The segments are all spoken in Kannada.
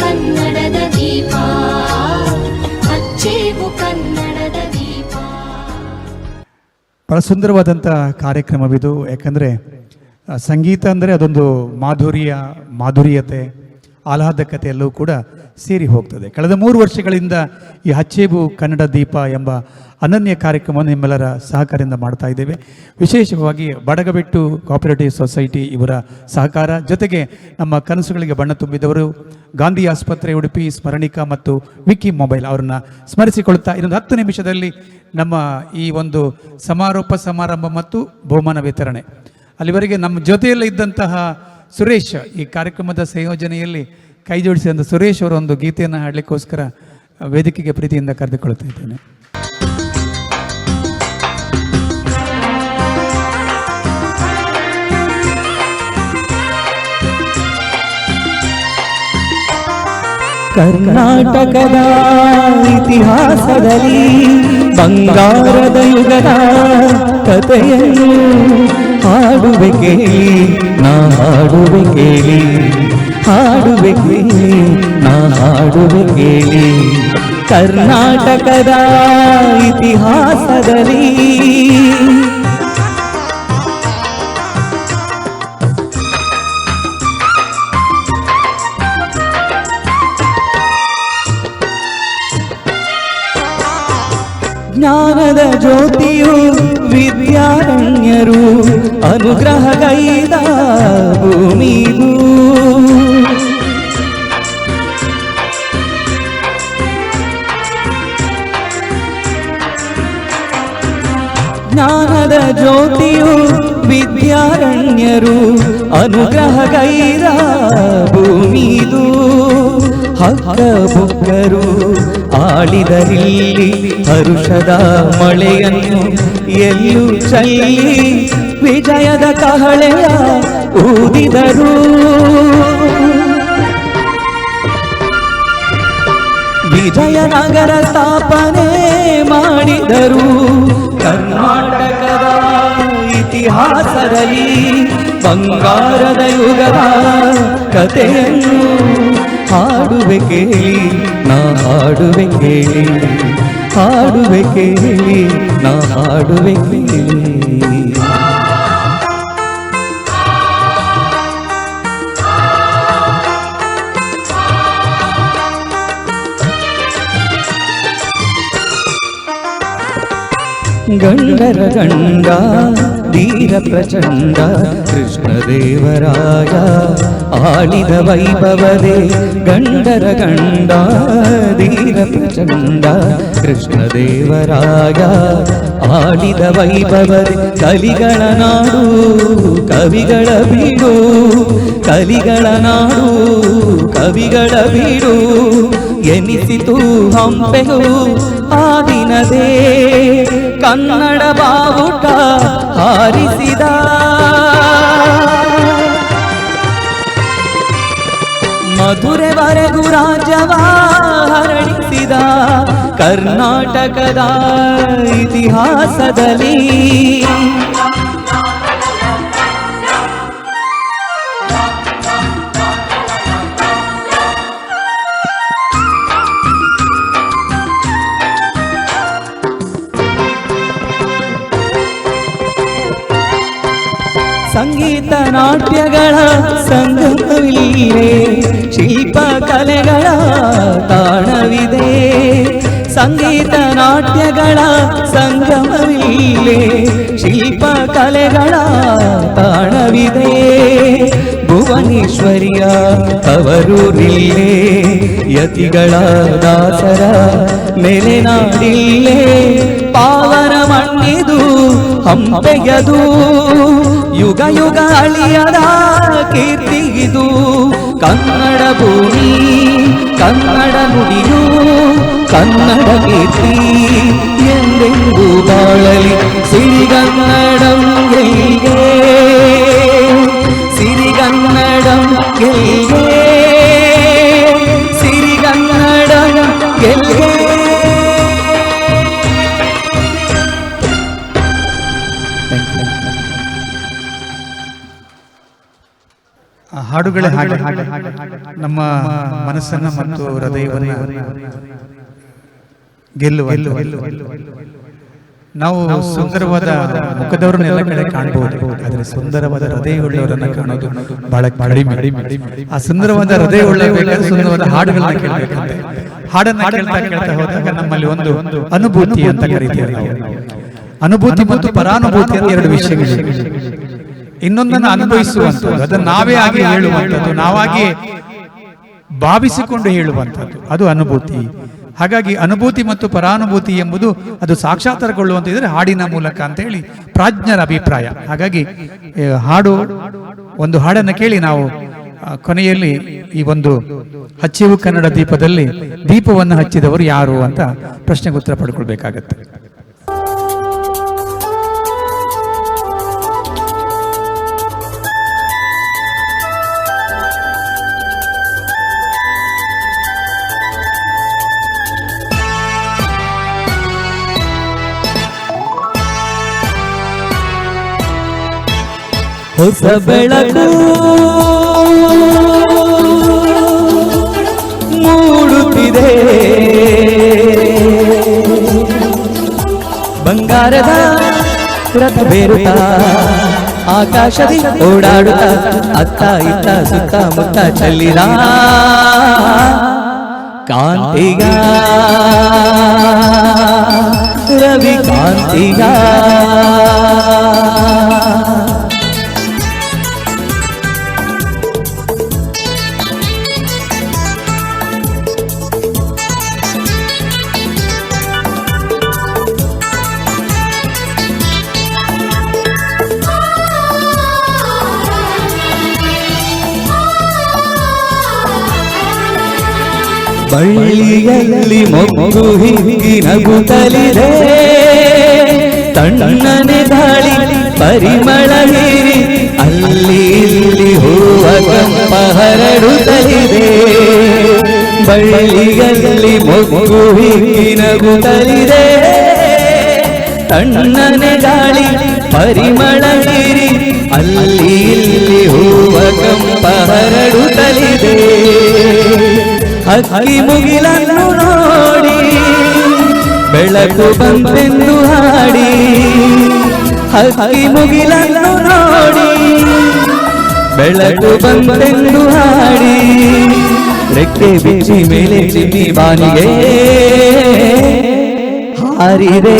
ಕನ್ನಡದ ದೀಪ. ಅಚ್ಚೇವು ಕನ್ನಡದ ದೀಪ. ಬಹಳ ಸುಂದರವಾದಂಥ ಕಾರ್ಯಕ್ರಮವಿದು. ಯಾಕಂದರೆ ಸಂಗೀತ ಅಂದರೆ ಅದೊಂದು ಮಾಧುರ್ಯ ಮಾಧುರ್ಯತೆ. ಆಹ್ಲಾದಕತೆ ಎಲ್ಲವೂ ಕೂಡ ಸೇರಿ ಹೋಗ್ತದೆ. ಕಳೆದ ಮೂರು ವರ್ಷಗಳಿಂದ ಈ ಹಚ್ಚೇಬು ಕನ್ನಡ ದೀಪ ಎಂಬ ಅನನ್ಯ ಕಾರ್ಯಕ್ರಮವನ್ನು ನಿಮ್ಮೆಲ್ಲರ ಸಹಕಾರದಿಂದ ಮಾಡ್ತಾ ಇದ್ದೇವೆ. ವಿಶೇಷವಾಗಿ ಬಡಗಬೆಟ್ಟು ಕೋಆಪರೇಟಿವ್ ಸೊಸೈಟಿ ಇವರ ಸಹಕಾರ, ಜೊತೆಗೆ ನಮ್ಮ ಕನಸುಗಳಿಗೆ ಬಣ್ಣ ತುಂಬಿದವರು ಗಾಂಧಿ ಆಸ್ಪತ್ರೆ ಉಡುಪಿ, ಸ್ಮರಣಿಕಾ ಮತ್ತು ವಿಕಿ ಮೊಬೈಲ್ ಅವರನ್ನು ಸ್ಮರಿಸಿಕೊಳ್ಳುತ್ತಾ ಇನ್ನೊಂದು ಹತ್ತು ನಿಮಿಷದಲ್ಲಿ ನಮ್ಮ ಈ ಒಂದು ಸಮಾರೋಪ ಸಮಾರಂಭ ಮತ್ತು ಬಹುಮಾನ ವಿತರಣೆ. ಅಲ್ಲಿವರೆಗೆ ನಮ್ಮ ಜೊತೆಯಲ್ಲೇ ಇದ್ದಂತಹ ಸುರೇಶ್, ಈ ಕಾರ್ಯಕ್ರಮದ ಸಂಯೋಜನೆಯಲ್ಲಿ ಕೈ ಜೋಡಿಸಿದಂಥ ಸುರೇಶ್ ಅವರ ಒಂದು ಗೀತೆಯನ್ನು ಹಾಡಲಿಕ್ಕೋಸ್ಕರ ವೇದಿಕೆಗೆ ಪ್ರೀತಿಯಿಂದ ಕರೆದುಕೊಳ್ತಾ ಇದ್ದೇನೆ. ಕರ್ನಾಟಕದ ಇತಿಹಾಸದಲ್ಲಿ ಬಂಗಾರದ ಯುಗದ ಕಥೆಯನ್ನು ಹಾಡುವೆ ಕೇಳಿ ನಾ ಹಾಡುವೆ ಕೇಳಿ ಹಾಡುವೆ ಕೇಳಿ ನಾ ಹಾಡುವೆ ಕೇಳಿ ಕರ್ನಾಟಕದ ಇತಿಹಾಸದಲ್ಲಿ ಜ್ಞಾನದ ಜ್ಯೋತಿಯು ವಿದ್ಯಾರಣ್ಯರು ಅನುಗ್ರಹಗೈದ ಭೂಮಿದು ಜ್ಞಾನದ ಜ್ಯೋತಿಯು ವಿದ್ಯಾರಣ್ಯರು ಅನುಗ್ರಹಗೈದ ಭೂಮಿದು ಹಕ್ಕ ಬುಕ್ಕರು ಆಳಿದರಿಲ್ಲಿ ಹರುಷದ ಮಳೆಯನ್ನು ಎಲ್ಲೂ ಚಲ್ಲಿ ವಿಜಯದ ಕಹಳೆಯ ಊದಿದರು. ವಿಜಯನಗರ ಸ್ಥಾಪನೆ ಮಾಡಿದರು. ಕರ್ನಾಟಕದ ಇತಿಹಾಸದಲ್ಲಿ ಬಂಗಾರದ ಯುಗದ ಕಥೆಯನ್ನು ಹಾಡುವೆ ಕೇಳಿ ನಾ ಹಾಡುವೆ ಕೇಳಿ ಹಾಡುವೆ ಕೇಳಿ ನಾ ಹಾಡುವೆ ಕೇಳಿ ಗಂಡರ ಗಂಡ ಧೀರ ಪ್ರಚಂಡ ಕೃಷ್ಣದೇವರಾಯ ಆಳಿದ ವೈಭವದೇ ಗಂಡರ ಗಂಡ, ಧೀರ ಪ್ರಚಂಡ. ಕೃಷ್ಣದೇವರಾಯ ಆಳಿದ ವೈಭವದೇ ಕಲಿಗಳ ನಾಡು, ಕವಿಗಳ ಬೀಡು. ಕಲಿಗಳ ನಾಡು, ಕವಿಗಳ ಬೀಡು. ಎನಿಸಿತು ಹಂಪೆಯು ಆ ದಿನದೇ. ಕನ್ನಡ ಬಾವುಟ ಹಾರಿಸಿದ ಮಧುರೆವರೆಗೂ ರಾಜ್ಯವ ಹರಡಿಸಿದ ಕರ್ನಾಟಕದ ಇತಿಹಾಸದಲ್ಲಿ. ಸಂಗೀತ ನಾಟ್ಯಗಳ ಸಂಗಮವಿಲ್ಲೇ ಶಿಲ್ಪ ಕಲೆಗಳ ತಾಣವಿದೆ ಸಂಗೀತ ನಾಟ್ಯಗಳ ಸಂಗಮವಿಲ್ಲೇ ಶಿಲ್ಪ ಕಲೆಗಳ ಭುವನೇಶ್ವರಿಯ ಅವರೂರಿಲ್ಲೇ ಯತಿಗಳ ದಾಸರ ನೆಲೆನಾಡಿಲ್ಲೇ ಪಾವನ ಮಣ್ಣಿದು ಹಂಪೆಯದು ಯುಗ ಯುಗ ಅಳಿಯದ ಕೀರ್ತಿ ಇದು ಕನ್ನಡ ಭೂಮಿ ಕನ್ನಡ ನುಡಿಯು ಕನ್ನಡ ಕೀರ್ತಿ ಎಂದೆಂದು ಬಾಳಲಿ ಸಿರಿಗನ್ನಡಂ ಗೆಲ್ಗೆ ಗೆಲ್ಗೆ ನಮ್ಮ ಮನಸ್ಸನ್ನ ಮತ್ತು ಹೃದಯವನ್ನ ಗೆಲ್ಲುವ. ನಾವು ಸುಂದರವಾದ ಮುಖದವರನ್ನೆಲ್ಲ ಕಡೆ ಕಾಣಬಹುದು ಆದರೆ ಸುಂದರವಾದ ಹೃದಯವುಳ್ಳವರನ್ನ ಕಾಣೋದು ಬಹಳ ಕಡಿಮೆ. ಆ ಸುಂದರವಾದ ಹೃದಯ ಒಳ್ಳೆಯ ಸುಂದರವಾದ ಹಾಡುಗಳನ್ನ ಕೇಳಬೇಕಂತೆ. ಹಾಡನ್ನ ಕೇಳ್ತಾ ಕೇಳ್ತಾ ಹೋದಾಗ ನಮ್ಮಲ್ಲಿ ಒಂದು ಅನುಭೂತಿ ಅಂತ ಕರೀತೀವಿ ಅನುಭೂತಿ ಮತ್ತು ಪರಾನುಭೂತಿ ಅಂತ ಎರಡು ವಿಷಯಗಳು ಇನ್ನೊಂದನ್ನು ಅನುಭವಿಸುವಂಥದ್ದು ಅದನ್ನು ನಾವೇ ಆಗಿ ಹೇಳುವಂಥದ್ದು ನಾವಾಗಿ ಭಾವಿಸಿಕೊಂಡು ಹೇಳುವಂಥದ್ದು. ಅದು ಅನುಭೂತಿ. ಹಾಗಾಗಿ ಅನುಭೂತಿ ಮತ್ತು ಪರಾನುಭೂತಿ ಎಂಬುದು ಅದು ಸಾಕ್ಷಾತ್ಕೊಳ್ಳುವಂತಿದ್ರೆ ಹಾಡಿನ ಮೂಲಕ ಅಂತ ಹೇಳಿ ಪ್ರಾಜ್ಞರ ಅಭಿಪ್ರಾಯ. ಹಾಗಾಗಿ ಹಾಡು, ಒಂದು ಹಾಡನ್ನು ಕೇಳಿ ನಾವು ಕೊನೆಯಲ್ಲಿ ಈ ಒಂದು ಹಚ್ಚಿವು ಕನ್ನಡ ದೀಪದಲ್ಲಿ ದೀಪವನ್ನು ಹಚ್ಚಿದವರು ಯಾರು ಅಂತ ಪ್ರಶ್ನೆಗೆ ಉತ್ತರ ಪಡ್ಕೊಳ್ಬೇಕಾಗತ್ತೆ. ಹೊಸ ಬೆಳಕು. ಮೂಡುತ್ತಿದೆ. ಬಂಗಾರದ ರಥ ಬೇರುತ್ತ ಆಕಾಶದಿ ಓಡಾಡುತ್ತ, ಅತ್ತ ಇತ್ತ ಸುತ್ತ ಮುತ್ತ ಚಲ್ಲಿರ ಕಾಂತಿಗ. ರವಿ ಕಾಂತಿಗ ಬಳ್ಳಿಯಲ್ಲಿ ಮೊಗ್ಗು ಹಿಗ್ಗಿ ನಗುತ್ತಲಿದೆ. ತಣ್ಣನೆ ಗಾಳಿ ಪರಿಮಳ ಹೀರಿ ಅಲ್ಲಿ ಇಲ್ಲಿ ಹೂವ ಕಂಪ ಹರಡುತ್ತಲಿದೆ. ಬಳ್ಳಿಯಲ್ಲಿ ಮೊಗ್ಗು ಹಿಗ್ಗಿ ನಗುತ್ತಲಿದೆ. ತಣ್ಣನೆ ಗಾಳಿ ಪರಿಮಳ ಹೀರಿ ಅಲ್ಲಿ ಇಲ್ಲಿ ಹೂವ ಕಂಪ ಹರಡುತ್ತಲಿದೆ. ಹಕ್ಕಿ ಮುಗಿಲನ್ನು ನೋಡಿ, ಬೆಳಕು ಬಂತೆಂದು ಹಾಡಿ ಹಕ್ಕಿ ಮುಗಿಲನ್ನು ನೋಡಿ, ಬೆಳಕು ಬಂತೆಂದು ಹಾಡಿ, ರೆಕ್ಕೆ ಬಿಚ್ಚಿ ಮೇಲೆ ಚಿಮ್ಮಿ ಬಾನಿಗೆ ಹಾರಿದೆ.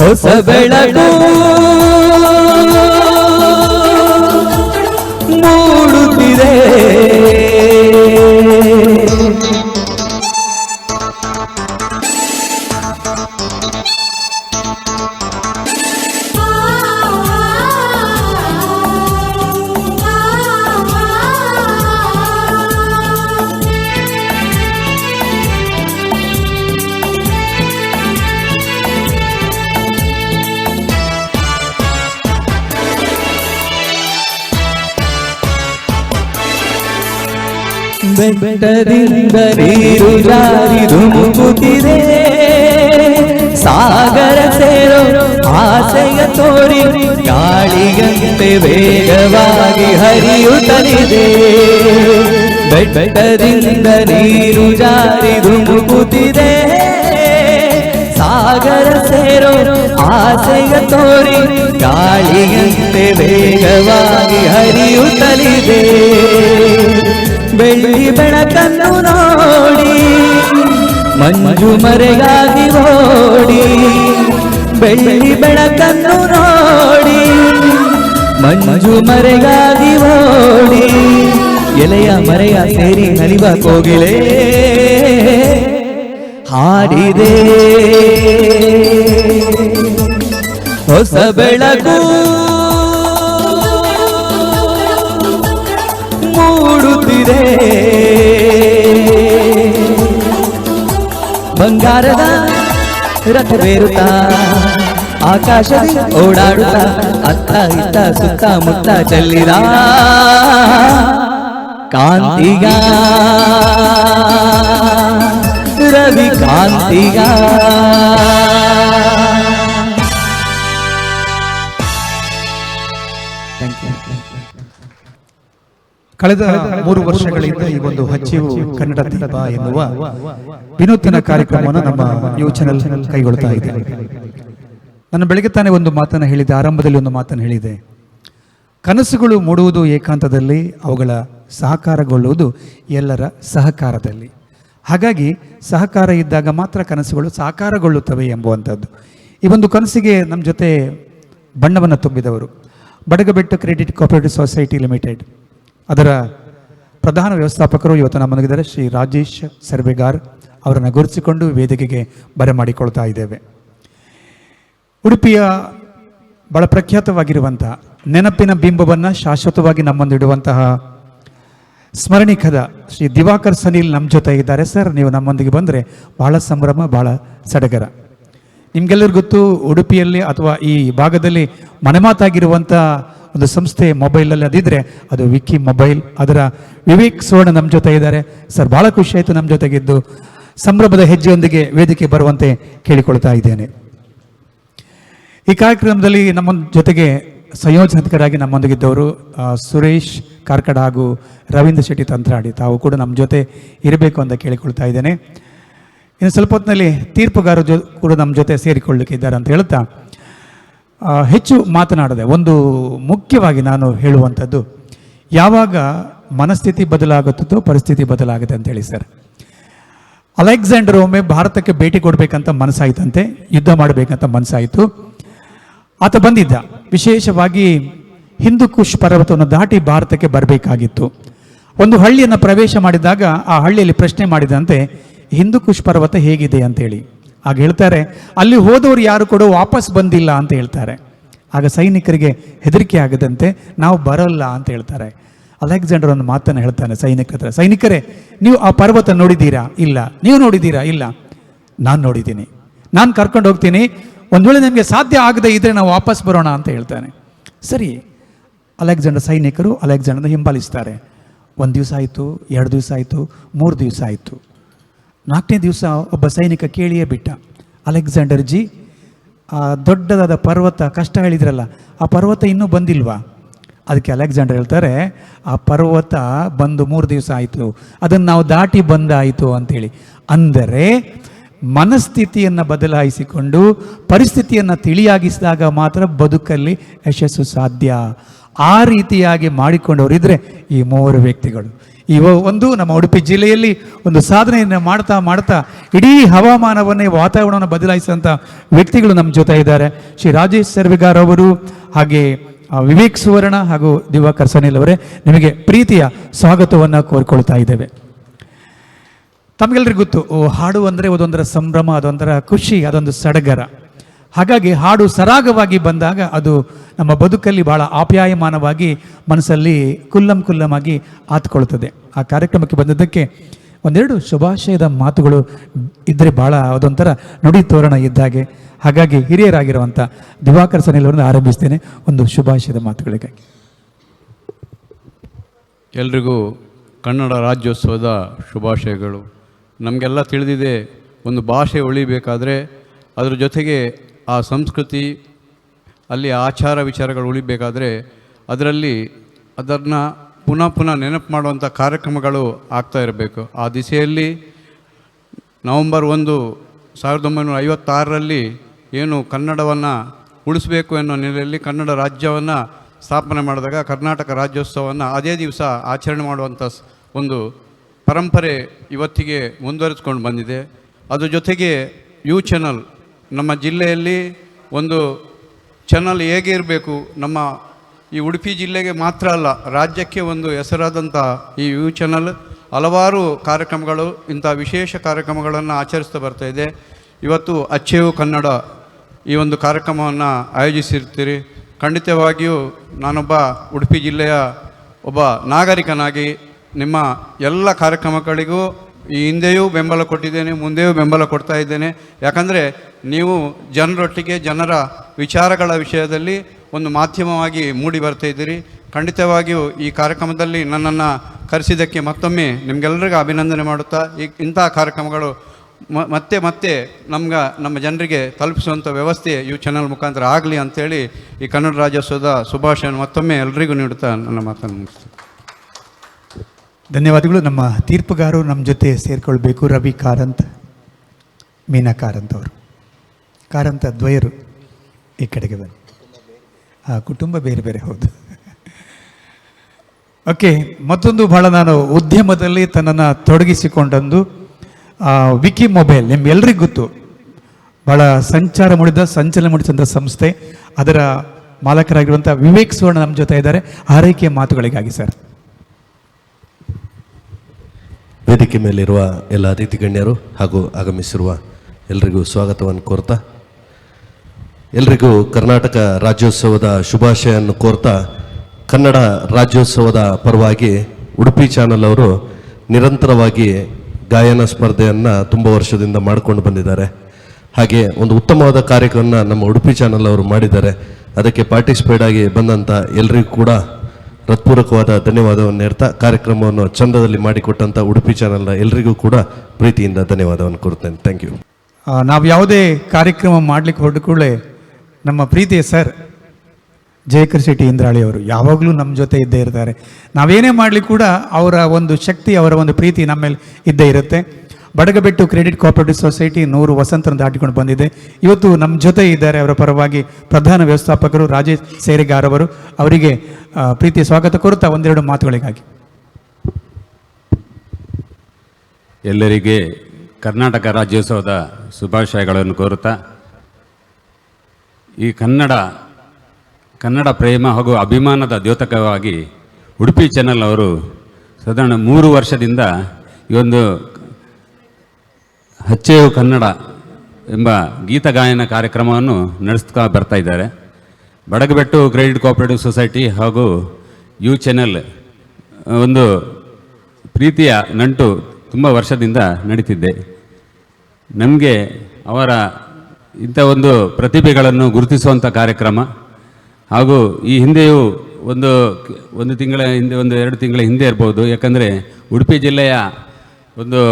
ಹೊಸ ಬೆಳಕು ಬೆಟ್ಟದಿಂದ ನೀರು ಜಾರಿ ಧುಮುಕುತ್ತಿದೆ ಸಾಗರ ಸೇರೋ ಆಸೆಯ ತೋರಿ ಗಾಳಿಗಂತೆ ವೇಗವಾಗಿ ಹರಿಯುತ್ತಲಿದೆ ಬೆಟ್ಟದಿಂದ ನೀರು ಜಾರಿ ಧುಮುಕುತ್ತಿದೆ ಸಾಗರ ಸೇರೋ ಆಸೆಯ ತೋರಿ ಗಾಳಿಯಂತೆ ವೇಗವಾಗಿ ಹರಿಯುತ್ತಲಿದೆ ಬೆಳ್ಳಿ ಬೆಳಕನ್ನು ನೋಡಿ ಮಂಜು ಮರೆಗಾಗಿ ಓಡಿ ಬೆಳ್ಳಿ ಬೆಳಕನ್ನು ನೋಡಿ ಮಂಜು ಮರೆಗಾಗಿ ಓಡಿ ಎಲೆಯ ಮರೆಯ ಸೇರಿ ನಲಿವ ಕೋಗಿಲೆ ಹಾಡಿದೆ. ಹೊಸ ಬೆಳಕು. ಮೂಡುತ್ತಿದೆ. ಬಂಗಾರದ ರಥ ಆಕಾಶ ಓಡಾಡುತ್ತ ಅತ್ತ ಇತ್ತ ಸುತ್ತ ಮುತ್ತ ಚೆಲ್ಲಿದ. ಕಾಂತಿಗ. ರವಿ ಕಾಂತಿಯ ಥ್ಯಾಂಕ್ ಯು ಕಳೆದ ಮೂರು ವರ್ಷಗಳಿಂದ ಈ ಒಂದು ಹಚ್ಚಿವು ಕನ್ನಡ ದೀಪ ಎನ್ನುವ ವಿನೂತನ ಕಾರ್ಯಕ್ರಮವನ್ನು ನಮ್ಮ ನ್ಯೂ ಚಾನೆಲ್ ಕೈಗೊಳ್ತಾ ಇದೆ. ನನ್ನ ಬೆಳಗ್ಗೆ ತಾನೇ ಒಂದು ಮಾತನ್ನು ಹೇಳಿದೆ ಆರಂಭದಲ್ಲಿ ಒಂದು ಮಾತನ್ನು ಹೇಳಿದೆ. ಕನಸುಗಳು ಮೂಡುವುದು ಏಕಾಂತದಲ್ಲಿ ಅವುಗಳ ಸಹಕಾರಗೊಳ್ಳುವುದು ಎಲ್ಲರ ಸಹಕಾರದಲ್ಲಿ. ಹಾಗಾಗಿ ಸಹಕಾರ ಇದ್ದಾಗ ಮಾತ್ರ ಕನಸುಗಳು ಸಾಕಾರಗೊಳ್ಳುತ್ತವೆ ಎಂಬುವಂಥದ್ದು. ಈ ಒಂದು ಕನಸಿಗೆ ನಮ್ಮ ಜೊತೆ ಬಣ್ಣವನ್ನು ತುಂಬಿದವರು. Badagabettu credit cooperative society limited. ಅದರ ಪ್ರಧಾನ ವ್ಯವಸ್ಥಾಪಕರು ಇವತ್ತು ನಮ್ಮೊಂದಿಗಿದ್ದಾರೆ ಶ್ರೀ ರಾಜೇಶ್ ಸರ್ವೆಗಾರ್ ಅವರನ್ನು ಗುರುತಿಸಿಕೊಂಡು ವೇದಿಕೆಗೆ ಬರಮಾಡಿಕೊಳ್ತಾ ಇದ್ದೇವೆ. ಉಡುಪಿಯ ಬಹಳ ಪ್ರಖ್ಯಾತವಾಗಿರುವಂತಹ ನೆನಪಿನ ಬಿಂಬವನ್ನು ಶಾಶ್ವತವಾಗಿ ನಮ್ಮೊಂದಿಡುವಂತಹ ಸ್ಮರಣಿಕದ ಶ್ರೀ ದಿವಾಕರ್ ಸನೀಲ್ ನಮ್ಮ ಜೊತೆ ಇದ್ದಾರೆ. ಸರ್, ನೀವು ನಮ್ಮೊಂದಿಗೆ ಬಂದರೆ ಬಹಳ ಸಂಭ್ರಮ, ಬಹಳ ಸಡಗರ. ನಿಮಗೆಲ್ಲರಿಗೂ ಗೊತ್ತು, ಉಡುಪಿಯಲ್ಲಿ ಅಥವಾ ಈ ಭಾಗದಲ್ಲಿ ಮನೆಮಾತಾಗಿರುವಂಥ ಒಂದು ಸಂಸ್ಥೆ ಮೊಬೈಲಲ್ಲಿ ಅದಿದ್ರೆ ಅದು ವಿಕಿ ಮೊಬೈಲ್. ಅದರ ವಿವೇಕ್ ಸುವರ್ಣ ನಮ್ಮ ಜೊತೆ ಇದ್ದಾರೆ. ಸರ್ ಭಾಳ ಖುಷಿ ಆಯಿತು ನಮ್ಮ ಜೊತೆಗಿದ್ದು. ಸಂಭ್ರಮದ ಹೆಜ್ಜೆಯೊಂದಿಗೆ ವೇದಿಕೆ ಬರುವಂತೆ ಕೇಳಿಕೊಳ್ತಾ ಇದ್ದೇನೆ. ಈ ಕಾರ್ಯಕ್ರಮದಲ್ಲಿ ನಮ್ಮ ಜೊತೆಗೆ ಸಂಯೋಜಕರಾಗಿ ನಮ್ಮೊಂದಿಗಿದ್ದವರು ಸುರೇಶ್ ಕಾರ್ಕಡ ಹಾಗೂ ರವೀಂದ್ರ ಶೆಟ್ಟಿ ತಂತ್ರಾಡಿ. ತಾವು ಕೂಡ ನಮ್ಮ ಜೊತೆ ಇರಬೇಕು ಅಂತ ಕೇಳಿಕೊಳ್ತಾ ಇದ್ದೇನೆ. ಇನ್ನು ಸ್ವಲ್ಪ ಹೊತ್ತಿನಲ್ಲಿ ತೀರ್ಪುಗಾರರು ಜೊ, ಕೂಡ ನಮ್ಮ ಜೊತೆ ಸೇರಿಕೊಳ್ಳಲಿಕ್ಕೆ ಇದ್ದಾರೆ ಅಂತ ಹೇಳ್ತಾ ಹೆಚ್ಚು ಮಾತನಾಡದೆ, ಒಂದು ಮುಖ್ಯವಾಗಿ ನಾನು ಹೇಳುವಂಥದ್ದು, ಯಾವಾಗ ಮನಸ್ಥಿತಿ ಬದಲಾಗುತ್ತದೋ ಪರಿಸ್ಥಿತಿ ಬದಲಾಗುತ್ತೆ ಅಂತ ಹೇಳಿ ಸರ್. ಅಲೆಕ್ಸಾಂಡರ್ ಒಮ್ಮೆ ಭಾರತಕ್ಕೆ ಭೇಟಿ ಕೊಡಬೇಕಂತ ಮನಸ್ಸಾಯ್ತಂತೆ, ಯುದ್ಧ ಮಾಡಬೇಕಂತ ಮನಸ್ಸಾಯಿತು. ಆತ ಬಂದಿದ್ದ. ವಿಶೇಷವಾಗಿ ಹಿಂದುಕುಶ್ ಪರ್ವತವನ್ನು ದಾಟಿ ಭಾರತಕ್ಕೆ ಬರಬೇಕಾಗಿತ್ತು. ಒಂದು ಹಳ್ಳಿಯನ್ನು ಪ್ರವೇಶ ಮಾಡಿದಾಗ ಆ ಹಳ್ಳಿಯಲ್ಲಿ ಪ್ರಶ್ನೆ ಮಾಡಿದಂತೆ ಹಿಂದೂ ಕುಶ್ ಪರ್ವತ ಹೇಗಿದೆ? ಅಂತೇಳಿ ಆಗ ಹೇಳ್ತಾರೆ, ಅಲ್ಲಿ ಹೋದವರು ಯಾರು ಕೂಡ ವಾಪಸ್ ಬಂದಿಲ್ಲ, ಅಂತ ಹೇಳ್ತಾರೆ. ಆಗ ಸೈನಿಕರಿಗೆ ಹೆದರಿಕೆ ಆಗದಂತೆ, ನಾವು ಬರಲ್ಲ, ಅಂತ ಹೇಳ್ತಾರೆ. ಅಲೆಕ್ಸಾಂಡರ್ ಒಂದು ಮಾತನ್ನು ಹೇಳ್ತಾನೆ ಸೈನಿಕ ಹತ್ರ, ಸೈನಿಕರೇ, ನೀವು ಆ ಪರ್ವತ ನೋಡಿದ್ದೀರಾ? ಇಲ್ಲ. ನೀವು ನೋಡಿದ್ದೀರಾ? ಇಲ್ಲ. ನಾನು ನೋಡಿದ್ದೀನಿ. ನಾನು ಕರ್ಕೊಂಡು ಹೋಗ್ತೀನಿ. ಒಂದು ವೇಳೆ ನಿಮಗೆ ಸಾಧ್ಯ ಆಗದೆ ಇದ್ರೆ ನಾವು ವಾಪಸ್ ಬರೋಣ ಅಂತ ಹೇಳ್ತಾನೆ. ಸರಿ, ಅಲೆಕ್ಸಾಂಡರ್ ಸೈನಿಕರು ಅಲೆಕ್ಸಾಂಡರ್ನ ಹಿಂಬಾಲಿಸ್ತಾರೆ. ಒಂದು ದಿವಸ ಆಯಿತು, ಎರಡು ದಿವಸ ಆಯಿತು, ಮೂರು ದಿವಸ ಆಯಿತು. ನಾಲ್ಕನೇ ದಿವಸ ಒಬ್ಬ ಸೈನಿಕ ಕೇಳಿಯೇ ಬಿಟ್ಟ. ಅಲೆಕ್ಸಾಂಡರ್ ಜಿ, ಆ ದೊಡ್ಡದಾದ ಪರ್ವತ, ಕಷ್ಟ ಹೇಳಿದ್ರಲ್ಲ, ಆ ಪರ್ವತ ಇನ್ನೂ ಬಂದಿಲ್ವಾ? ಅದಕ್ಕೆ ಅಲೆಕ್ಸಾಂಡರ್ ಹೇಳ್ತಾರೆ, ಆ ಪರ್ವತ ಬಂದು ಮೂರು ದಿವಸ ಆಯಿತು. ಅದನ್ನು ನಾವು ದಾಟಿ ಬಂದಾಯಿತು ಅಂತೇಳಿ. ಅಂದರೆ ಮನಸ್ಥಿತಿಯನ್ನು ಬದಲಾಯಿಸಿಕೊಂಡು ಪರಿಸ್ಥಿತಿಯನ್ನು ತಿಳಿಯಾಗಿಸಿದಾಗ ಮಾತ್ರ ಬದುಕಲ್ಲಿ ಯಶಸ್ಸು ಸಾಧ್ಯ. ಆ ರೀತಿಯಾಗಿ ಮಾಡಿಕೊಂಡವರಿದ್ದರೆ ಈ ಮೂವರು ವ್ಯಕ್ತಿಗಳು. ಇವ ಒಂದು ನಮ್ಮ ಉಡುಪಿ ಜಿಲ್ಲೆಯಲ್ಲಿ ಒಂದು ಸಾಧನೆಯನ್ನು ಮಾಡ್ತಾ ಮಾಡ್ತಾ ಇಡೀ ಹವಾಮಾನವನ್ನೇ ವಾತಾವರಣವನ್ನು ಬದಲಾಯಿಸಿದಂಥ ವ್ಯಕ್ತಿಗಳು ನಮ್ಮ ಜೊತೆ ಇದ್ದಾರೆ. ಶ್ರೀ ರಾಜೇಶ್ ಸರ್ವಿಗಾರ್ ಅವರು ಹಾಗೆ ವಿವೇಕ್ ಸುವರ್ಣ ಹಾಗೂ ದಿವಾಕರ್ ಸನಿಲ್ ಅವರೇ ನಿಮಗೆ ಪ್ರೀತಿಯ ಸ್ವಾಗತವನ್ನು ಕೋರಿಕೊಳ್ತಾ ಇದ್ದೇವೆ. ತಮಗೆಲ್ಲರಿಗೂ ಗೊತ್ತು ಓ, ಹಾಡು ಅಂದರೆ ಅದೊಂದರ ಸಂಭ್ರಮ ಅದೊಂದರ ಖುಷಿ ಅದೊಂದು ಸಡಗರ. ಹಾಗಾಗಿ ಹಾಡು ಸರಾಗವಾಗಿ ಬಂದಾಗ ಅದು ನಮ್ಮ ಬದುಕಲ್ಲಿ ಬಹಳ ಆಪ್ಯಾಯಮಾನವಾಗಿ ಮನಸ್ಸಲ್ಲಿ ಕುಲ್ಲಂ ಕುಲ್ಲಮಾಗಿ ಆತ್ಕೊಳ್ತದೆ. ಆ ಕಾರ್ಯಕ್ರಮಕ್ಕೆ ಬಂದಿದ್ದಕ್ಕೆ ಒಂದೆರಡು ಶುಭಾಶಯದ ಮಾತುಗಳು ಇದ್ದರೆ ಭಾಳ ಅದೊಂಥರ ನುಡಿ ತೋರಣ ಇದ್ದಾಗೆ ಹಾಗಾಗಿ ಹಿರಿಯರಾಗಿರುವಂಥ ದಿವಾಕರ ಸನಿಲ್ ಆರಂಭಿಸ್ತೇನೆ ಒಂದು ಶುಭಾಶಯದ ಮಾತುಗಳಿಗಾಗಿ. ಎಲ್ರಿಗೂ ಕನ್ನಡ ರಾಜ್ಯೋತ್ಸವದ ಶುಭಾಶಯಗಳು. ನಮಗೆಲ್ಲ ತಿಳಿದಿದೆ, ಒಂದು ಭಾಷೆ ಉಳಿಬೇಕಾದ್ರೆ ಅದರ ಜೊತೆಗೆ ಆ ಸಂಸ್ಕೃತಿ, ಅಲ್ಲಿ ಆಚಾರ ವಿಚಾರಗಳು ಉಳಿಬೇಕಾದ್ರೆ ಅದರಲ್ಲಿ ಅದನ್ನು ಪುನಃ ಪುನಃ ನೆನಪು ಮಾಡುವಂಥ ಕಾರ್ಯಕ್ರಮಗಳು ಆಗ್ತಾ ಇರಬೇಕು. ಆ ದಿಸೆಯಲ್ಲಿ ನವಂಬರ್ ಒಂದು ಸಾವಿರದ ಒಂಬೈನೂರ ಐವತ್ತಾರರಲ್ಲಿ ಏನು ಕನ್ನಡವನ್ನು ಉಳಿಸಬೇಕು ಅನ್ನೋ ನೆಲೆಯಲ್ಲಿ ಕನ್ನಡ ರಾಜ್ಯವನ್ನು ಸ್ಥಾಪನೆ ಮಾಡಿದಾಗ ಕರ್ನಾಟಕ ರಾಜ್ಯೋತ್ಸವವನ್ನು ಅದೇ ದಿವಸ ಆಚರಣೆ ಮಾಡುವಂಥ ಒಂದು ಪರಂಪರೆ ಇವತ್ತಿಗೆ ಮುಂದುವರಿಸ್ಕೊಂಡು ಬಂದಿದೆ. ಅದ್ರ ಜೊತೆಗೆ ಯು ಚಾನಲ್ ನಮ್ಮ ಜಿಲ್ಲೆಯಲ್ಲಿ ಒಂದು ಚಾನಲ್ ಹೇಗೆ ಇರಬೇಕು, ನಮ್ಮ ಈ ಉಡುಪಿ ಜಿಲ್ಲೆಗೆ ಮಾತ್ರ ಅಲ್ಲ, ರಾಜ್ಯಕ್ಕೆ ಒಂದು ಹೆಸರಾದಂಥ ಈ ಯು ಚಾನಲ್ ಹಲವಾರು ಕಾರ್ಯಕ್ರಮಗಳು, ಇಂಥ ವಿಶೇಷ ಕಾರ್ಯಕ್ರಮಗಳನ್ನು ಆಚರಿಸ್ತಾ ಬರ್ತಾ ಇದೆ. ಇವತ್ತು ಅಚ್ಚೆಯು ಕನ್ನಡ ಈ ಒಂದು ಕಾರ್ಯಕ್ರಮವನ್ನು ಆಯೋಜಿಸಿರ್ತೀರಿ. ಖಂಡಿತವಾಗಿಯೂ ನಾನೊಬ್ಬ ಉಡುಪಿ ಜಿಲ್ಲೆಯ ಒಬ್ಬ ನಾಗರಿಕನಾಗಿ ನಿಮ್ಮ ಎಲ್ಲ ಕಾರ್ಯಕ್ರಮಗಳಿಗೂ ಈ ಹಿಂದೆಯೂ ಬೆಂಬಲ ಕೊಟ್ಟಿದ್ದೇನೆ, ಮುಂದೆಯೂ ಬೆಂಬಲ ಕೊಡ್ತಾ ಇದ್ದೇನೆ. ಯಾಕಂದರೆ ನೀವು ಜನರೊಟ್ಟಿಗೆ, ಜನರ ವಿಚಾರಗಳ ವಿಷಯದಲ್ಲಿ ಒಂದು ಮಾಧ್ಯಮವಾಗಿ ಮೂಡಿ ಬರ್ತಾ ಇದ್ದೀರಿ. ಖಂಡಿತವಾಗಿಯೂ ಈ ಕಾರ್ಯಕ್ರಮದಲ್ಲಿ ನನ್ನನ್ನು ಕರೆಸಿದ್ದಕ್ಕೆ ಮತ್ತೊಮ್ಮೆ ನಿಮಗೆಲ್ಲರಿಗೂ ಅಭಿನಂದನೆ ಮಾಡುತ್ತಾ, ಈ ಇಂಥ ಕಾರ್ಯಕ್ರಮಗಳು ಮತ್ತೆ ಮತ್ತೆ ನಮ್ಗೆ, ನಮ್ಮ ಜನರಿಗೆ ತಲುಪಿಸುವಂಥ ವ್ಯವಸ್ಥೆ ಈ ಚಾನಲ್ ಮುಖಾಂತರ ಆಗಲಿ ಅಂಥೇಳಿ ಈ ಕನ್ನಡ ರಾಜ್ಯೋತ್ಸವದ ಶುಭಾಶಯವನ್ನು ಮತ್ತೊಮ್ಮೆ ಎಲ್ರಿಗೂ ನೀಡುತ್ತಾ ನನ್ನ ಮಾತನ್ನು ಮುಗಿಸ್ತೀನಿ. ಧನ್ಯವಾದಗಳು. ನಮ್ಮ ತೀರ್ಪುಗಾರರು ನಮ್ಮ ಜೊತೆ ಸೇರಿಕೊಳ್ಬೇಕು. ರವಿ ಕಾರಂತ್, ಮೀನಾ ಕಾರಂತ್ ಅವರು. ಕಾರಂತ ದ್ವಯರು ಈ ಕಡೆಗೆ ಬನ್ನಿ. ಆ ಕುಟುಂಬ ಬೇರೆ ಬೇರೆ, ಹೌದು. ಓಕೆ, ಮತ್ತೊಂದು ಬಹಳ ನಾನು ಉದ್ಯಮದಲ್ಲಿ ತನ್ನನ್ನು ತೊಡಗಿಸಿಕೊಂಡಂದು ವಿಕಿ ಮೊಬೈಲ್ ನಿಮ್ಗೆಲ್ರಿಗೂ ಗೊತ್ತು, ಬಹಳ ಸಂಚಾರ ಮೂಡಿದ, ಸಂಚಲನ ಮೂಡಿಸಿದಂಥ ಸಂಸ್ಥೆ. ಅದರ ಮಾಲಕರಾಗಿರುವಂಥ ವಿವೇಕ್ ಸುವರ್ಣ ನಮ್ಮ ಜೊತೆ ಇದ್ದಾರೆ. ಆರೈಕೆಯ ಮಾತುಗಳಿಗಾಗಿ ಸರ್. ವೇದಿಕೆ ಮೇಲಿರುವ ಎಲ್ಲ ಅತಿಥಿ ಗಣ್ಯರು ಹಾಗೂ ಆಗಮಿಸಿರುವ ಎಲ್ರಿಗೂ ಸ್ವಾಗತವನ್ನು ಕೋರ್ತಾ, ಎಲ್ರಿಗೂ ಕರ್ನಾಟಕ ರಾಜ್ಯೋತ್ಸವದ ಶುಭಾಶಯನ್ನು ಕೋರ್ತಾ, ಕನ್ನಡ ರಾಜ್ಯೋತ್ಸವದ ಪರವಾಗಿ ಉಡುಪಿ ಚಾನಲ್ ಅವರು ನಿರಂತರವಾಗಿ ಗಾಯನ ಸ್ಪರ್ಧೆಯನ್ನು ತುಂಬ ವರ್ಷದಿಂದ ಮಾಡಿಕೊಂಡು ಬಂದಿದ್ದಾರೆ. ಹಾಗೆ ಒಂದು ಉತ್ತಮವಾದ ಕಾರ್ಯಕ್ರಮನ ನಮ್ಮ ಉಡುಪಿ ಚಾನಲ್ ಅವರು ಮಾಡಿದ್ದಾರೆ. ಅದಕ್ಕೆ ಪಾರ್ಟಿಸಿಪೇಟ್ ಆಗಿ ಬಂದಂಥ ಎಲ್ರಿಗೂ ಕೂಡ ಹೃತ್ಪೂರ್ವಕವಾದ ಧನ್ಯವಾದವನ್ನು ನೀಡ್ತಾ ಕಾರ್ಯಕ್ರಮವನ್ನು ಚಂದದಲ್ಲಿ ಮಾಡಿಕೊಟ್ಟಂಥ ಉಡುಪಿ ಚಾನಲ್ನ ಎಲ್ರಿಗೂ ಕೂಡ ಪ್ರೀತಿಯಿಂದ ಧನ್ಯವಾದವನ್ನು ಕೊಡ್ತೇನೆ ಥ್ಯಾಂಕ್ ಯು ನಾವು ಯಾವುದೇ ಕಾರ್ಯಕ್ರಮ ಮಾಡಲಿಕ್ಕೆ ಹೊರಟ ನಮ್ಮ ಪ್ರೀತಿಯ ಸರ್ ಜಯಕರ್ ಶೆಟ್ಟಿ ಇಂದ್ರಾಳಿ ಅವರು ಯಾವಾಗಲೂ ನಮ್ಮ ಜೊತೆ ಇದ್ದೇ ಇರ್ತಾರೆ. ನಾವೇನೇ ಮಾಡಲಿ ಕೂಡ ಅವರ ಒಂದು ಶಕ್ತಿ, ಅವರ ಒಂದು ಪ್ರೀತಿ ನಮ್ಮಲ್ಲಿ ಮೇಲೆ ಇದ್ದೇ ಇರುತ್ತೆ. ಬಡಗಬೆಟ್ಟು ಕ್ರೆಡಿಟ್ ಕೋಆಪರೇಟಿವ್ ಸೊಸೈಟಿ ನೂರು ವಸಂತರನ್ನು ದಾಟಿಕೊಂಡು ಬಂದಿದೆ. ಇವತ್ತು ನಮ್ಮ ಜೊತೆ ಇದ್ದಾರೆ ಅವರ ಪರವಾಗಿ ಪ್ರಧಾನ ವ್ಯವಸ್ಥಾಪಕರು ರಾಜೇಶ್ ಸೇರಿಗಾರವರು ಅವರಿಗೆ ಪ್ರೀತಿ ಸ್ವಾಗತ ಕೋರುತ್ತಾ ಒಂದೆರಡು ಮಾತುಗಳಿಗಾಗಿ. ಎಲ್ಲರಿಗೆ ಕರ್ನಾಟಕ ರಾಜ್ಯೋತ್ಸವದ ಶುಭಾಶಯಗಳನ್ನು ಕೋರುತ್ತಾ, ಈ ಕನ್ನಡ ಕನ್ನಡ ಪ್ರೇಮ ಹಾಗೂ ಅಭಿಮಾನದ ದ್ಯೋತಕವಾಗಿ ಉಡುಪಿ ಚಾನಲ್ ಅವರು ಸಾಧಾರಣ ಮೂರು ವರ್ಷದಿಂದ ಈ ಒಂದು ಹಚ್ಚೇವು ಕನ್ನಡ ಎಂಬ ಗೀತಗಾಯನ ಕಾರ್ಯಕ್ರಮವನ್ನು ನಡೆಸ್ತಾ ಬರ್ತಾ ಇದ್ದಾರೆ. ಬಡಗಬೆಟ್ಟು ಕ್ರೆಡಿಟ್ ಕೋಆಪರೇಟಿವ್ ಸೊಸೈಟಿ ಹಾಗೂ ಯು ಚಾನೆಲ್ ಒಂದು ಪ್ರೀತಿಯ ನಂಟು ತುಂಬ ವರ್ಷದಿಂದ ನಡೀತಿದ್ದೆ. ನಮಗೆ ಅವರ ಇಂಥ ಒಂದು ಪ್ರತಿಭೆಗಳನ್ನು ಗುರುತಿಸುವಂಥ ಕಾರ್ಯಕ್ರಮ ಹಾಗೂ ಈ ಹಿಂದೆಯೂ ಒಂದು ಒಂದು ತಿಂಗಳ ಹಿಂದೆ, ಒಂದು ಎರಡು ತಿಂಗಳ ಹಿಂದೆ ಇರ್ಬೋದು. ಯಾಕಂದರೆ ಉಡುಪಿ ಜಿಲ್ಲೆಯ ಒಂದು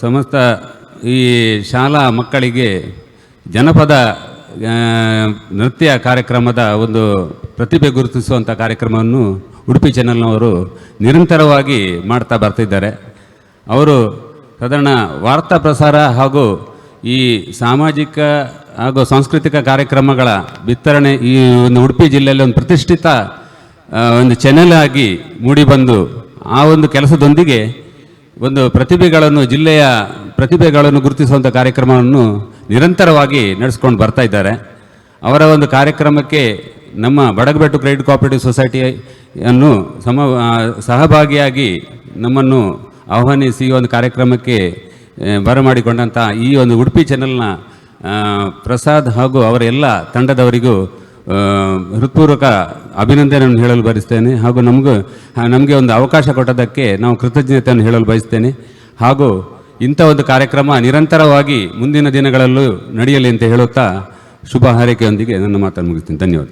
ಸಮಸ್ತ ಈ ಶಾಲಾ ಮಕ್ಕಳಿಗೆ ಜನಪದ ನೃತ್ಯ ಕಾರ್ಯಕ್ರಮದ ಒಂದು ಪ್ರತಿಭೆ ಗುರುತಿಸುವಂಥ ಕಾರ್ಯಕ್ರಮವನ್ನು ಉಡುಪಿ ಚಾನಲ್ನವರು ನಿರಂತರವಾಗಿ ಮಾಡ್ತಾ ಬರ್ತಿದ್ದಾರೆ. ಅವರು ಸಾಧಾರಣ ವಾರ್ತಾ ಪ್ರಸಾರ ಹಾಗೂ ಈ ಸಾಮಾಜಿಕ ಹಾಗೂ ಸಾಂಸ್ಕೃತಿಕ ಕಾರ್ಯಕ್ರಮಗಳ ವಿತರಣೆ ಈ ಒಂದು ಉಡುಪಿ ಜಿಲ್ಲೆಯಲ್ಲಿ ಒಂದು ಪ್ರತಿಷ್ಠಿತ ಒಂದು ಚಾನೆಲ್ ಆಗಿ ಮೂಡಿಬಂದು ಆ ಒಂದು ಕೆಲಸದೊಂದಿಗೆ ಒಂದು ಪ್ರತಿಭೆಗಳನ್ನು, ಜಿಲ್ಲೆಯ ಪ್ರತಿಭೆಗಳನ್ನು ಗುರುತಿಸುವಂಥ ಕಾರ್ಯಕ್ರಮವನ್ನು ನಿರಂತರವಾಗಿ ನಡೆಸ್ಕೊಂಡು ಬರ್ತಾ ಇದ್ದಾರೆ. ಅವರ ಒಂದು ಕಾರ್ಯಕ್ರಮಕ್ಕೆ ನಮ್ಮ ಬಡಗಬೆಟ್ಟು ಕ್ರೆಡಿಟ್ ಕೋಆಪರೇಟಿವ್ ಸೊಸೈಟಿಯನ್ನು ಸಮ ಸಹಭಾಗಿಯಾಗಿ ನಮ್ಮನ್ನು ಆಹ್ವಾನಿಸಿ ಈ ಒಂದು ಕಾರ್ಯಕ್ರಮಕ್ಕೆ ಬರಮಾಡಿಕೊಂಡಂಥ ಈ ಒಂದು ಉಡುಪಿ ಚಾನೆಲ್ನ ಪ್ರಸಾದ್ ಹಾಗೂ ಅವರ ಎಲ್ಲ ತಂಡದವರಿಗೂ ಹೃತ್ಪೂರ್ವಕ ಅಭಿನಂದನೆಯನ್ನು ಹೇಳಲು ಬಯಸ್ತೇನೆ. ಹಾಗೂ ನಮಗೂ ನಮಗೆ ಒಂದು ಅವಕಾಶ ಕೊಟ್ಟದಕ್ಕೆ ನಾವು ಕೃತಜ್ಞತೆಯನ್ನು ಹೇಳಲು ಬಯಸ್ತೇನೆ. ಹಾಗೂ ಇಂಥ ಒಂದು ಕಾರ್ಯಕ್ರಮ ನಿರಂತರವಾಗಿ ಮುಂದಿನ ದಿನಗಳಲ್ಲೂ ನಡೆಯಲಿ ಅಂತ ಹೇಳುತ್ತಾ ಶುಭ ಹಾರೈಕೆಯೊಂದಿಗೆ ನನ್ನ ಮಾತನ್ನು ಮುಗಿಸ್ತೀನಿ. ಧನ್ಯವಾದ.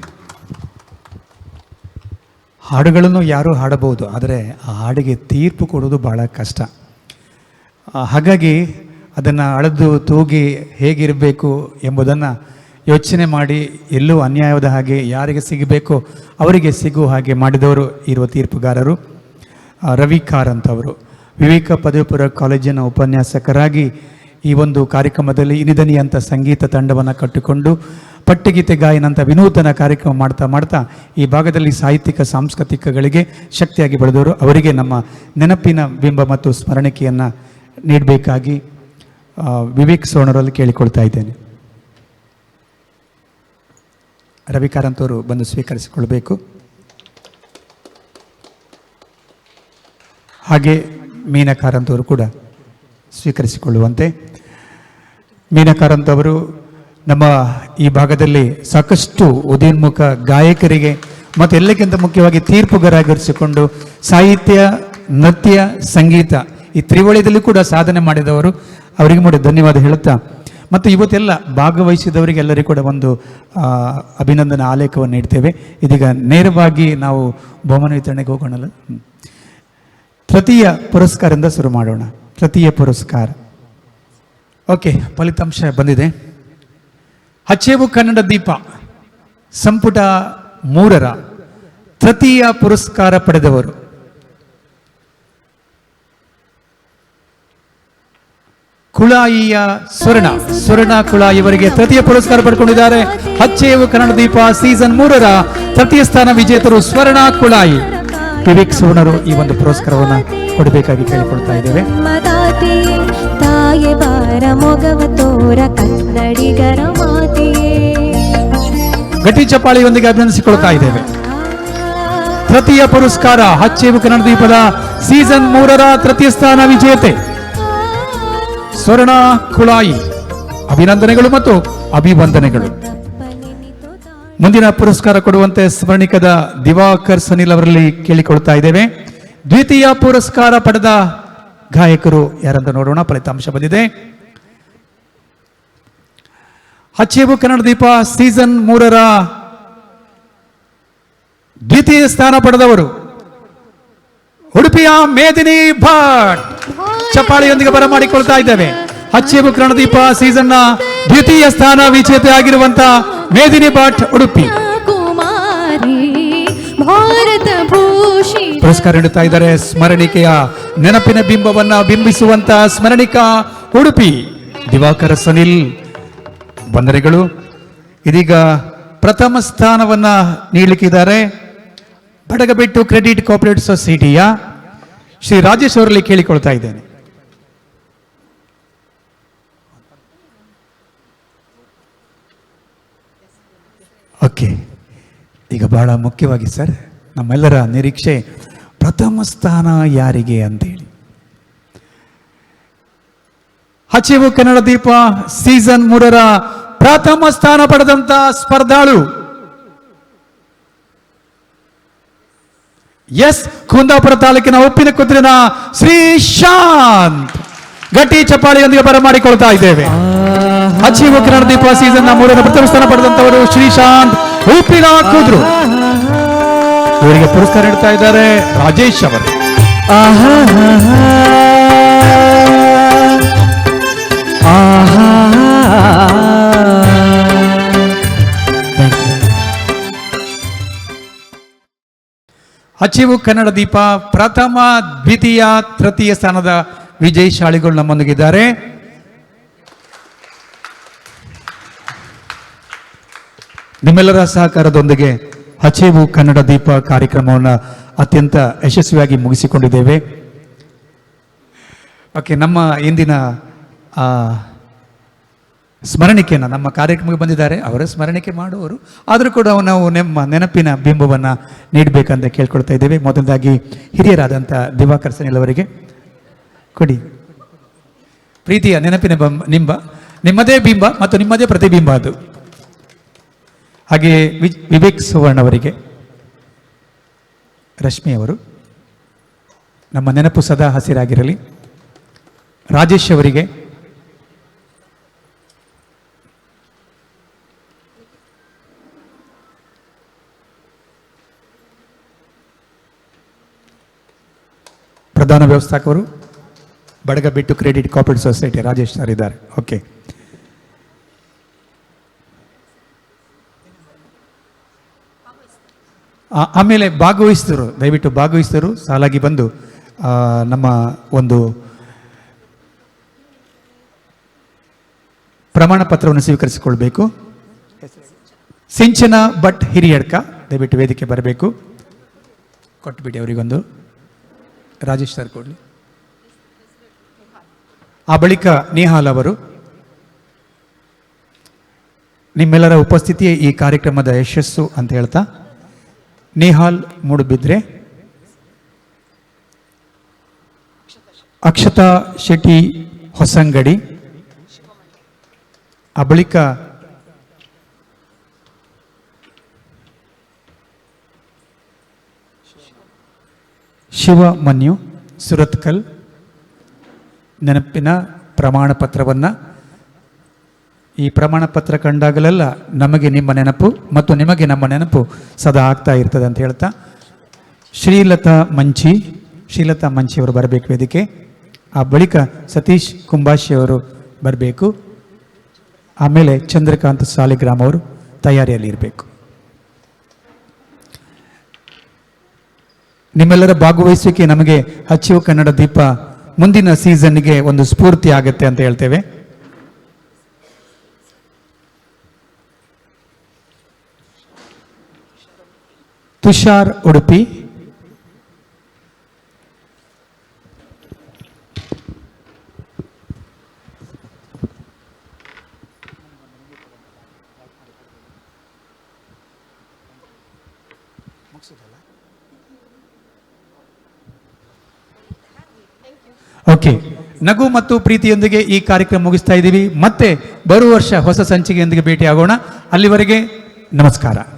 ಹಾಡುಗಳನ್ನು ಯಾರೂ ಹಾಡಬಹುದು, ಆದರೆ ಆ ಹಾಡಿಗೆ ತೀರ್ಪು ಕೊಡೋದು ಬಹಳ ಕಷ್ಟ. ಹಾಗಾಗಿ ಅದನ್ನು ಅಳೆದು ತೂಗಿ ಹೇಗಿರಬೇಕು ಎಂಬುದನ್ನು ಯೋಚನೆ ಮಾಡಿ ಎಲ್ಲೂ ಅನ್ಯಾಯದ ಹಾಗೆ ಯಾರಿಗೆ ಸಿಗಬೇಕೋ ಅವರಿಗೆ ಸಿಗುವ ಹಾಗೆ ಮಾಡಿದವರು ಇರುವ ತೀರ್ಪುಗಾರರು. ರವಿ ಕಾರಂತ್ ಅವರು ವಿವೇಕ ಪದವಿಪುರ ಕಾಲೇಜಿನ ಉಪನ್ಯಾಸಕರಾಗಿ ಈ ಒಂದು ಕಾರ್ಯಕ್ರಮದಲ್ಲಿ ಇನಿದನಿ ಅಂತ ಸಂಗೀತ ತಂಡವನ್ನು ಕಟ್ಟಿಕೊಂಡು ಪಟ್ಟಗೀತೆ ಗಾಯನ ಅಂತ ವಿನೂತನ ಕಾರ್ಯಕ್ರಮ ಮಾಡ್ತಾ ಮಾಡ್ತಾ ಈ ಭಾಗದಲ್ಲಿ ಸಾಹಿತ್ಯಿಕ, ಸಾಂಸ್ಕೃತಿಕಗಳಿಗೆ ಶಕ್ತಿಯಾಗಿ ಬೆಳೆದವರು. ಅವರಿಗೆ ನಮ್ಮ ನೆನಪಿನ ಬಿಂಬ ಮತ್ತು ಸ್ಮರಣಿಕೆಯನ್ನು ನೀಡಬೇಕಾಗಿ ವಿವೇಕ್ ಸೋಣರಲ್ಲಿ ಕೇಳಿಕೊಳ್ತಾ ಇದ್ದೇನೆ. ರವಿ ಕಾರಂತ್ ಬಂದು ಸ್ವೀಕರಿಸಿಕೊಳ್ಬೇಕು. ಹಾಗೆ ಮೀನಕಾರಂತವರು ಕಾರಂತ್ ಕೂಡ ಸ್ವೀಕರಿಸಿಕೊಳ್ಳುವಂತೆ. ಮೀನಾ ಕಾರಂತ್ ಅವರು ನಮ್ಮ ಈ ಭಾಗದಲ್ಲಿ ಸಾಕಷ್ಟು ಉದಯೋನ್ಮುಖ ಗಾಯಕರಿಗೆ ಮತ್ತು ಎಲ್ಲಕ್ಕಿಂತ ಮುಖ್ಯವಾಗಿ ತೀರ್ಪುಗಾರಾಗಿರಿಸಿಕೊಂಡು ಸಾಹಿತ್ಯ, ನೃತ್ಯ, ಸಂಗೀತ ಈ ತ್ರಿವಳಿಯಲ್ಲಿ ಕೂಡ ಸಾಧನೆ ಮಾಡಿದವರು. ಅವರಿಗೆ ಮಾಡಿ ಧನ್ಯವಾದ ಹೇಳುತ್ತಾ ಮತ್ತು ಇವತ್ತೆಲ್ಲ ಭಾಗವಹಿಸಿದವರಿಗೆಲ್ಲರಿಗೂ ಕೂಡ ಒಂದು ಅಭಿನಂದನೆ ಆಲೇಖವನ್ನು ನೀಡ್ತೇವೆ. ಇದೀಗ ನೇರವಾಗಿ ನಾವು ಬಹುಮಾನ ವಿತರಣೆಗೆ ಹೋಗೋಣಲ್ಲ? ತೃತೀಯ ಪುರಸ್ಕಾರದಿಂದ ಶುರು ಮಾಡೋಣ. ತೃತೀಯ ಪುರಸ್ಕಾರ. ಓಕೆ, ಫಲಿತಾಂಶ ಬಂದಿದೆ. ಹಚ್ಚೇವು ಕನ್ನಡ ದೀಪ. ಸಂಪುಟ ಮೂರರ ತೃತೀಯ ಪುರಸ್ಕಾರ ಪಡೆದವರು. ಕುಳಾಯಿಯ ಸ್ವರ್ಣ. ಸ್ವರ್ಣ ಕುಳಾಯಿ ಇವರಿಗೆ ತೃತೀಯ ಪುರಸ್ಕಾರ ಪಡ್ಕೊಂಡಿದ್ದಾರೆ. ಹಚ್ಚೇವು ಕನ್ನಡ ದೀಪ ಸೀಸನ್ ಮೂರರ ತೃತೀಯ ಸ್ಥಾನ ವಿಜೇತರು ಸ್ವರ್ಣ ಕುಳಾಯಿ. ವಿವೇಕ್ ಸುವರ್ಣರು ಈ ಒಂದು ಪುರಸ್ಕಾರವನ್ನು ಕೊಡಬೇಕಾಗಿ ಕೇಳಿಕೊಳ್ತಾ ಇದ್ದೇವೆ. ತಾಯೆ ಬಾರ ಮೊಗವ ತೋರ ಕನ್ನಡಿಗರ ಮಾತೆಯೇ. ಗಟ್ಟಿ ಚಪ್ಪಾಳಿಯೊಂದಿಗೆ ಅಭಿನಂದಿಸಿಕೊಳ್ತಾ ಇದ್ದೇವೆ. ತೃತೀಯ ಪುರಸ್ಕಾರ ಹಚ್ಚೇವು ಕನ್ನಡ ದೀಪದ ಸೀಸನ್ ಮೂರರ ತೃತೀಯ ಸ್ಥಾನ ವಿಜೇತೆ. ಸ್ವರ್ಣ ಕುಳಾಯಿ. ಅಭಿನಂದನೆಗಳು ಮತ್ತು ಅಭಿವಂದನೆಗಳು. ಮುಂದಿನ ಪುರಸ್ಕಾರ ಕೊಡುವಂತೆ ಸ್ಮರಣಿಕದ ದಿವಾಕರ್ ಸನಿಲ್ ಅವರಲ್ಲಿ ಕೇಳಿಕೊಳ್ತಾ ಇದ್ದೇವೆ. ದ್ವಿತೀಯ ಪುರಸ್ಕಾರ ಪಡೆದ ಗಾಯಕರು ಯಾರಂತ ನೋಡೋಣ, ಫಲಿತಾಂಶ ಬಂದಿದೆ. ಹಚ್ಚೇಬು ಕನ್ನಡ ದೀಪ ಸೀಸನ್ ಮೂರರ ದ್ವಿತೀಯ ಸ್ಥಾನ ಪಡೆದವರು ಉಡುಪಿಯ ಮೇದಿನಿ ಭಟ್. ಚಪ್ಪಾಳಿಯೊಂದಿಗೆ ಬರಮಾಡಿಕೊಳ್ತಾ ಇದ್ದೇವೆ. ಹಚ್ಚೆ ಬುಕ್ರಣ ದೀಪ ನ ದ್ವಿತೀಯ ಸ್ಥಾನ ವಿಜೇತೆ ಆಗಿರುವಂತ ಮೇದಿನಿ ಭಟ್ ಉಡುಪಿ. ಕುಮಾರಿ ಭಾರತ ಭೂಷಿ. ಪುರಸ್ಕಾರ ನೀಡುತ್ತಾ ಇದ್ದಾರೆ ಸ್ಮರಣಿಕೆಯ ನೆನಪಿನ ಬಿಂಬವನ್ನ ಬಿಂಬಿಸುವಂತ ಸ್ಮರಣಿಕಾ ಉಡುಪಿ. ದಿವಾಕರ ಸನಿಲ್ ಬಂದರೆಗಳು ಇದೀಗ ಪ್ರಥಮ ಸ್ಥಾನವನ್ನ ನೀಡಲಿಕ್ಕಿದ್ದಾರೆ. ಬಡಗಬೆಟ್ಟು ಕ್ರೆಡಿಟ್ ಕೋಪರೇಟ್ ಸೊಸೈಟಿಯ ಶ್ರೀ ರಾಜೇಶ್ ಅವರಲ್ಲಿ ಕೇಳಿಕೊಳ್ತಾ ಇದ್ದೇನೆ. ಓಕೆ ಈಗ ಬಹಳ ಮುಖ್ಯವಾಗಿ ಸರ್, ನಮ್ಮೆಲ್ಲರ ನಿರೀಕ್ಷೆ ಪ್ರಥಮ ಸ್ಥಾನ ಯಾರಿಗೆ ಅಂತೇಳಿ. ಹಚಿವು ಕನ್ನಡ ದೀಪ ಸೀಸನ್ ಮೂರರ ಪ್ರಥಮ ಸ್ಥಾನ ಪಡೆದಂತ ಸ್ಪರ್ಧಾಳು. ಎಸ್ ಕುಂದಾಪುರ ತಾಲೂಕಿನ ಉಪ್ಪಿನ ಶ್ರೀ ಶ್ರೀಶಾಂತ್. ಗಟ್ಟಿ ಚಪ್ಪಾಳಿಯೊಂದಿಗೆ ಬರಮಾಡಿಕೊಳ್ತಾ ಇದ್ದೇವೆ. ಹಸಿವು ಕನ್ನಡ ದೀಪ ಸೀಸನ್ನ ಮೂರನೇ ಪ್ರಥಮ ಸ್ಥಾನ ಪಡೆದಂತವರು ಶ್ರೀಶಾಂತ್ ಉಪ್ಪಿನ ಕುದ್ರು. ಇವರಿಗೆ ಪುರಸ್ಕಾರ ನೀಡ್ತಾ ಇದ್ದಾರೆ ರಾಜೇಶ್ ಅವರು. ಅಚಿವು ಕನ್ನಡ ದೀಪ ಪ್ರಥಮ ದ್ವಿತೀಯ ತೃತೀಯ ಸ್ಥಾನದ ವಿಜಯಶಾಲಿಗಳು ನಮ್ಮೊಂದಿಗಿದ್ದಾರೆ. ನಿಮ್ಮೆಲ್ಲರ ಸಹಕಾರದೊಂದಿಗೆ ಹಚೇವು ಕನ್ನಡ ದೀಪ ಕಾರ್ಯಕ್ರಮವನ್ನು ಅತ್ಯಂತ ಯಶಸ್ವಿಯಾಗಿ ಮುಗಿಸಿಕೊಂಡಿದ್ದೇವೆ. ಓಕೆ, ನಮ್ಮ ಇಂದಿನ ಸ್ಮರಣಿಕೆಯನ್ನು ನಮ್ಮ ಕಾರ್ಯಕ್ರಮಕ್ಕೆ ಬಂದಿದ್ದಾರೆ. ಅವರ ಸ್ಮರಣಿಕೆ ಮಾಡುವವರು ಆದರೂ ಕೂಡ ನಾವು ನಮ್ಮ ನೆನಪಿನ ಬಿಂಬವನ್ನು ನೀಡಬೇಕಂತ ಕೇಳ್ಕೊಳ್ತಾ ಇದ್ದೇವೆ. ಮೊದಲದಾಗಿ ಹಿರಿಯರಾದಂಥ ದಿವಾಕರ್ ಸನಿಲ್ ಕೊಡಿ. ಪ್ರೀತಿಯ ನೆನಪಿನ ಬಿಂಬ ನಿಂಬ, ನಿಮ್ಮದೇ ಬಿಂಬ ಮತ್ತು ನಿಮ್ಮದೇ ಪ್ರತಿಬಿಂಬ ಅದು. ಹಾಗೆ ವಿ- ವಿವೇಕ್ ಸುವರ್ಣ ಅವರಿಗೆ ರಶ್ಮಿ ಅವರು ನಮ್ಮ ನೆನಪು ಸದಾ ಹಸಿರಾಗಿರಲಿ. ರಾಜೇಶ್ ಅವರಿಗೆ ಪ್ರಧಾನ ವ್ಯವಸ್ಥಾಪಕರು Badagabettu credit cooperative society Rajesh sir ಇದ್ದಾರೆ. ಓಕೆ. ಆಮೇಲೆ ಭಾಗವಹಿಸಿದರು. ದಯವಿಟ್ಟು ಭಾಗವಹಿಸಿದರು. ಸಾಲಾಗಿ ಬಂದು ನಮ್ಮ ಒಂದು ಪ್ರಮಾಣ ಪತ್ರವನ್ನು ಸ್ವೀಕರಿಸಿಕೊಳ್ಬೇಕು. ಸಿಂಚನ ಭಟ್ ಹಿರಿಯಡ್ಕ, ದಯವಿಟ್ಟು ವೇದಿಕೆ ಬರಬೇಕು. ಕೊಟ್ಬಿಡಿ ಅವರಿಗೊಂದು. ರಾಜೇಶ್ ಸರ್ ಕೊಡಲಿ. ಆ ಬಳಿಕ ನೇಹಾಲ್ ಅವರು, ನಿಮ್ಮೆಲ್ಲರ ಉಪಸ್ಥಿತಿಯೇ ಈ ಕಾರ್ಯಕ್ರಮದ ಯಶಸ್ಸು ಅಂತ ಹೇಳ್ತಾ ನೇಹಾಲ್ ಮೂಡುಬಿದ್ರೆ ಅಕ್ಷತಾ ಶೆಟ್ಟಿ ಹೊಸಂಗಡಿ. ಆ ಬಳಿಕ ಶಿವಮನ್ಯು ಸುರತ್ಕಲ್ ನೆನಪಿನ ಪ್ರಮಾಣ ಪತ್ರವನ್ನು ಈ ಪ್ರಮಾಣ ಪತ್ರ ಕಂಡಾಗಲೆಲ್ಲ ನಮಗೆ ನಿಮ್ಮ ನೆನಪು ಮತ್ತು ನಿಮಗೆ ನಮ್ಮ ನೆನಪು ಸದಾ ಆಗ್ತಾ ಇರ್ತದೆ ಅಂತ ಹೇಳ್ತಾ, ಶ್ರೀಲತಾ ಮಂಚಿ, ಶ್ರೀಲತಾ ಮಂಚಿಯವರು ಬರಬೇಕು ವೇದಿಕೆ. ಆ ಬಳಿಕ ಸತೀಶ್ ಕುಂಬಾಶಿಯವರು ಬರಬೇಕು. ಆಮೇಲೆ ಚಂದ್ರಕಾಂತ್ ಸಾಲಿಗ್ರಾಮ್ ಅವರು ತಯಾರಿಯಲ್ಲಿ ಇರಬೇಕು. ನಿಮ್ಮೆಲ್ಲರ ಭಾಗವಹಿಸುವಿಕೆ ನಮಗೆ ಹಚ್ಚಿವ ಕನ್ನಡ ದೀಪ ಮುಂದಿನ ಸೀಸನ್ಗೆ ಒಂದು ಸ್ಫೂರ್ತಿ ಆಗುತ್ತೆ ಅಂತ ಹೇಳ್ತೇವೆ. ತುಷಾರ್ ಉಡುಪಿ. ಓಕೆ ನಗು ಮತ್ತು ಪ್ರೀತಿಯೊಂದಿಗೆ ಈ ಕಾರ್ಯಕ್ರಮ ಮುಗಿಸ್ತಾ ಇದ್ದೀವಿ. ಮತ್ತೆ ಬರುವ ವರ್ಷ ಹೊಸ ಸಂಚಿಕೆಯೊಂದಿಗೆ ಭೇಟಿಯಾಗೋಣ. ಅಲ್ಲಿವರೆಗೆ ನಮಸ್ಕಾರ.